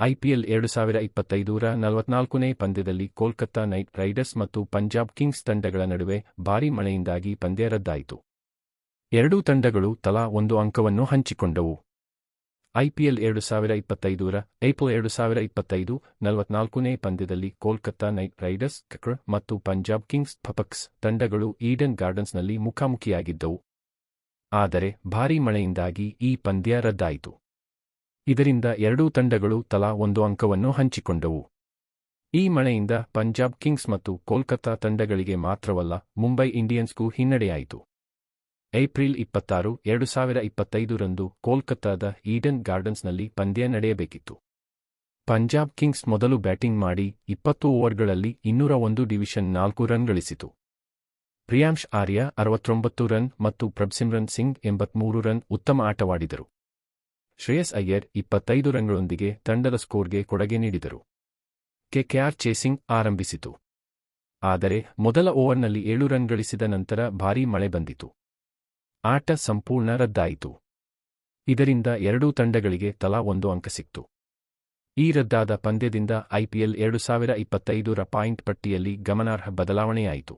IPL ಎರಡು ಸಾವಿರ ಇಪ್ಪತ್ತೈದರ ನಲವತ್ನಾಲ್ಕನೇ ಪಂದ್ಯದಲ್ಲಿ ಕೋಲ್ಕತ್ತಾ ನೈಟ್ ರೈಡರ್ಸ್ ಮತ್ತು ಪಂಜಾಬ್ ಕಿಂಗ್ಸ್ ತಂಡಗಳ ನಡುವೆ ಭಾರೀ ಮಳೆಯಿಂದಾಗಿ ಪಂದ್ಯ ರದ್ದಾಯಿತು. ಎರಡೂ ತಂಡಗಳು ತಲಾ ಒಂದು ಅಂಕವನ್ನು ಹಂಚಿಕೊಂಡವು. ಐಪಿಎಲ್ ಎರಡು ಸಾವಿರ ಇಪ್ಪತ್ತೈದರ ಏಪ್ರಿಲ್ ಎರಡು ಸಾವಿರ ಇಪ್ಪತ್ತೈದು ನಲವತ್ನಾಲ್ಕನೇ ಪಂದ್ಯದಲ್ಲಿ ಕೋಲ್ಕತ್ತಾ ನೈಟ್ ರೈಡರ್ಸ್, ಕಕ್ರ ಮತ್ತು ಪಂಜಾಬ್ ಕಿಂಗ್ಸ್ ಫಪಕ್ಸ್ ತಂಡಗಳು ಈಡನ್ ಗಾರ್ಡನ್ಸ್ನಲ್ಲಿ ಮುಖಾಮುಖಿಯಾಗಿದ್ದವು. ಆದರೆ ಭಾರೀ ಮಳೆಯಿಂದಾಗಿ ಈ ಪಂದ್ಯ ರದ್ದಾಯಿತು. ಇದರಿಂದ ಎರಡೂ ತಂಡಗಳು ತಲಾ ಒಂದು ಅಂಕವನ್ನು ಹಂಚಿಕೊಂಡವು. ಈ ಮಳೆಯಿಂದ ಪಂಜಾಬ್ ಕಿಂಗ್ಸ್ ಮತ್ತು ಕೋಲ್ಕತ್ತಾ ತಂಡಗಳಿಗೆ ಮಾತ್ರವಲ್ಲ, ಮುಂಬೈ ಇಂಡಿಯನ್ಸ್ಗೂ ಹಿನ್ನಡೆಯಾಯಿತು. ಏಪ್ರಿಲ್ ಇಪ್ಪತ್ತಾರು, ಎರಡು ಸಾವಿರ ಇಪ್ಪತ್ತೈದರಂದು ಕೋಲ್ಕತ್ತಾದ ಈಡನ್ ಗಾರ್ಡನ್ಸ್ನಲ್ಲಿ ಪಂದ್ಯ ನಡೆಯಬೇಕಿತ್ತು. ಪಂಜಾಬ್ ಕಿಂಗ್ಸ್ ಮೊದಲು ಬ್ಯಾಟಿಂಗ್ ಮಾಡಿ ಇಪ್ಪತ್ತು ಓವರ್ಗಳಲ್ಲಿ ಇನ್ನೂರ ಒಂದು ಡಿವಿಷನ್ ನಾಲ್ಕು ರನ್ ಗಳಿಸಿತು. ಪ್ರಿಯಾಂಶ್ ಆರ್ಯ ಅರವತ್ತೊಂಬತ್ತು ರನ್ ಮತ್ತು ಪ್ರಭ್ಸಿಮ್ರನ್ ಸಿಂಗ್ ಎಂಬತ್ಮೂರು ರನ್ ಉತ್ತಮ ಆಟವಾಡಿದರು. ಶ್ರೇಯಸ್ ಅಯ್ಯರ್ ಇಪ್ಪತ್ತೈದು ರನ್ಗಳೊಂದಿಗೆ ತಂಡದ ಸ್ಕೋರ್ಗೆ ಕೊಡುಗೆ ನೀಡಿದರು. ಕೆಕೆಆರ್ ಚೇಸಿಂಗ್ ಆರಂಭಿಸಿತು. ಆದರೆ ಮೊದಲ ಓವರ್ನಲ್ಲಿ ಏಳು ರನ್ ಗಳಿಸಿದ ನಂತರ ಭಾರೀ ಮಳೆ ಬಂದಿತು. ಆಟ ಸಂಪೂರ್ಣ ರದ್ದಾಯಿತು. ಇದರಿಂದ ಎರಡೂ ತಂಡಗಳಿಗೆ ತಲಾ ಒಂದು ಅಂಕ ಸಿಕ್ತು. ಈ ರದ್ದಾದ ಪಂದ್ಯದಿಂದ ಐಪಿಎಲ್ ಎರಡು ಸಾವಿರ ಇಪ್ಪತ್ತೈದರ ಪಾಯಿಂಟ್ ಪಟ್ಟಿಯಲ್ಲಿ ಗಮನಾರ್ಹ ಬದಲಾವಣೆಯಾಯಿತು.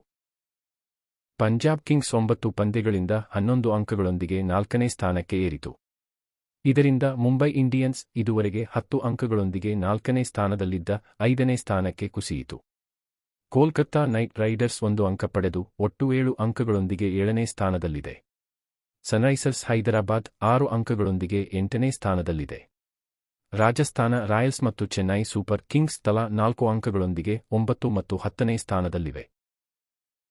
ಪಂಜಾಬ್ ಕಿಂಗ್ಸ್ ಒಂಬತ್ತು ಪಂದ್ಯಗಳಿಂದ ಹನ್ನೊಂದು ಅಂಕಗಳೊಂದಿಗೆ ನಾಲ್ಕನೇ ಸ್ಥಾನಕ್ಕೆ ಏರಿತು. ಇದರಿಂದ ಮುಂಬೈ ಇಂಡಿಯನ್ಸ್ ಇದುವರೆಗೆ ಹತ್ತು ಅಂಕಗಳೊಂದಿಗೆ ನಾಲ್ಕನೇ ಸ್ಥಾನದಲ್ಲಿದ್ದ ಐದನೇ ಸ್ಥಾನಕ್ಕೆ ಕುಸಿಯಿತು. ಕೋಲ್ಕತ್ತಾ ನೈಟ್ ರೈಡರ್ಸ್ ಒಂದು ಅಂಕ ಪಡೆದು ಒಟ್ಟು ಏಳು ಅಂಕಗಳೊಂದಿಗೆ ಏಳನೇ ಸ್ಥಾನದಲ್ಲಿದೆ. ಸನ್ರೈಸರ್ಸ್ ಹೈದರಾಬಾದ್ ಆರು ಅಂಕಗಳೊಂದಿಗೆ ಎಂಟನೇ ಸ್ಥಾನದಲ್ಲಿದೆ. ರಾಜಸ್ಥಾನ ರಾಯಲ್ಸ್ ಮತ್ತು ಚೆನ್ನೈ ಸೂಪರ್ ಕಿಂಗ್ಸ್ ತಲಾ ನಾಲ್ಕು ಅಂಕಗಳೊಂದಿಗೆ ಒಂಬತ್ತು ಮತ್ತು ಹತ್ತನೇ ಸ್ಥಾನದಲ್ಲಿವೆ.